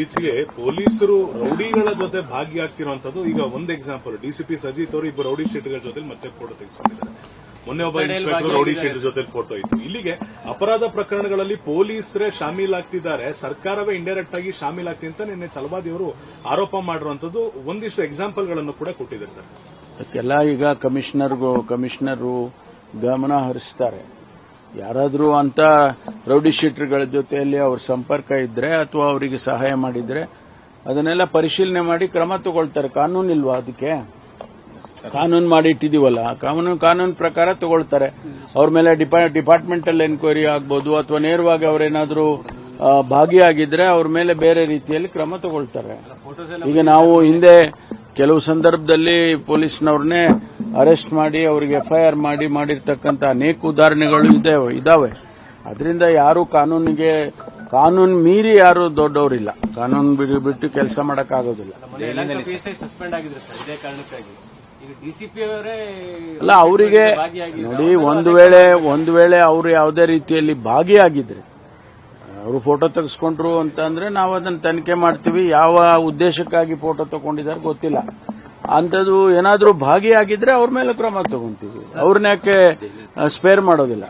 ಇತ್ತೀಚೆಗೆ ಪೊಲೀಸರು ರೌಡಿಗಳ ಜೊತೆ ಭಾಗಿಯಾಗ್ತಿರುವಂತದ್ದು ಈಗ ಒಂದ್ ಎಕ್ಸಾಂಪಲ್ ಡಿಸಿಪಿ ಸಜಿತ್ ಅವರು ಇಬ್ಬರು ರೌಡಿ ಶೀಟ್ಗಳ ಜೊತೆ ಮತ್ತೆ ಫೋಟೋ ತೆಗೆಸ್ಕೊಂಡಿದ್ದಾರೆ. ಮೊನ್ನೆ ಒಬ್ಬ ಇನ್ಸ್ಪೆಕ್ಟರ್ ರೌಡಿ ಶೀಟ್ ಜೊತೆ ಫೋಟೋ ಇತ್ತು. ಇಲ್ಲಿಗೆ ಅಪರಾಧ ಪ್ರಕರಣಗಳಲ್ಲಿ ಪೊಲೀಸರೇ ಶಾಮೀಲಾಗ್ತಿದ್ದಾರೆ. ಸರ್ಕಾರವೇ ಇಂಡೈರೆಕ್ಟ್ ಆಗಿ ಶಾಮೀಲಾಗ್ತಿ ಅಂತ ನಿನ್ನೆ ಚಲವಾದಿ ಅವರು ಆರೋಪ ಮಾಡಿರುವಂತದ್ದು ಒಂದಿಷ್ಟು ಎಕ್ಸಾಂಪಲ್ಗಳನ್ನು ಕೂಡ ಕೊಟ್ಟಿದ್ದಾರೆ ಸರ್. ಅದಕ್ಕೆಲ್ಲ ಈಗ ಕಮಿಷನರ್ ಕಮಿಷನರು ಗಮನ ಹರಿಸ್ತಾರೆ. ಯಾರಾದರೂ ಅಂತ ರೌಡಿ ಶೀಟರ್ಗಳ ಜೊತೆಯಲ್ಲಿ ಅವ್ರ ಸಂಪರ್ಕ ಇದ್ರೆ ಅಥವಾ ಅವರಿಗೆ ಸಹಾಯ ಮಾಡಿದ್ರೆ ಅದನ್ನೆಲ್ಲ ಪರಿಶೀಲನೆ ಮಾಡಿ ಕ್ರಮ ತಗೊಳ್ತಾರೆ. ಕಾನೂನಿಲ್ವಾ ಅದಕ್ಕೆ? ಕಾನೂನು ಮಾಡಿ ಇಟ್ಟಿದೀವಲ್ಲ ಕಾನೂನು ಕಾನೂನು ಪ್ರಕಾರ ತಗೊಳ್ತಾರೆ. ಅವ್ರ ಮೇಲೆ ಡಿಪಾರ್ಟ್ಮೆಂಟಲ್ ಎನ್ಕ್ವೈರಿ ಆಗ್ಬೋದು ಅಥವಾ ನೇರವಾಗಿ ಅವರೇನಾದರೂ ಭಾಗಿಯಾಗಿದ್ರೆ ಅವ್ರ ಮೇಲೆ ಬೇರೆ ರೀತಿಯಲ್ಲಿ ಕ್ರಮ ತಗೊಳ್ತಾರೆ. ಈಗ ನಾವು ಹಿಂದೆ ಕೆಲವು ಸಂದರ್ಭದಲ್ಲಿ ಪೊಲೀಸ್ನವ್ರನ್ನೇ ಅರೆಸ್ಟ್ ಮಾಡಿ ಅವರಿಗೆ ಎಫ್ಐಆರ್ ಮಾಡಿ ಮಾಡಿರ್ತಕ್ಕಂಥ ಅನೇಕ ಉದಾಹರಣೆಗಳು ಇದೆ ಇದಾವೆ. ಅದರಿಂದ ಯಾರು ಕಾನೂನಿಗೆ ಕಾನೂನು ಮೀರಿ ಯಾರು ದೊಡ್ಡವರಿಲ್ಲ. ಕಾನೂನು ಬಿಡಿ ಬಿಟ್ಟು ಕೆಲಸ ಮಾಡೋಕ್ಕಾಗೋದಿಲ್ಲ. ಪಿಎಸ್ಐ ಸಸ್ಪೆಂಡ್ ಆಗಿದ್ರು ಸರ್ ಇದೇ ಕಾರಣಕ್ಕಾಗಿ. ಈಗ ಡಿಸಿಪಿ ಅವರೇ ಅಲ್ಲ ಅವರಿಗೆ ನೋಡಿ ಒಂದು ವೇಳೆ ಒಂದು ವೇಳೆ ಅವರು ಯಾವುದೇ ರೀತಿಯಲ್ಲಿ ಭಾಗಿಯಾಗಿದ್ರೆ ಅವರು ಫೋಟೋ ತೆಗೆಸ್ಕೊಂಡ್ರು ಅಂತ ಅಂದ್ರೆ ನಾವು ಅದನ್ನ ತನಿಖೆ ಮಾಡ್ತೀವಿ. ಯಾವ ಉದ್ದೇಶಕ್ಕಾಗಿ ಫೋಟೋ ತಗೊಂಡಿದ್ದಾರೆ ಗೊತ್ತಿಲ್ಲ. ಅಂಥದ್ದು ಏನಾದರೂ ಭಾಗಿಯಾಗಿದ್ರೆ ಅವ್ರ ಮೇಲೆ ಕ್ರಮ ತಗೊಂತೀವಿ. ಅವ್ರನ್ನ ಯಾಕೆ ಸ್ಪೇರ್ ಮಾಡೋದಿಲ್ಲ.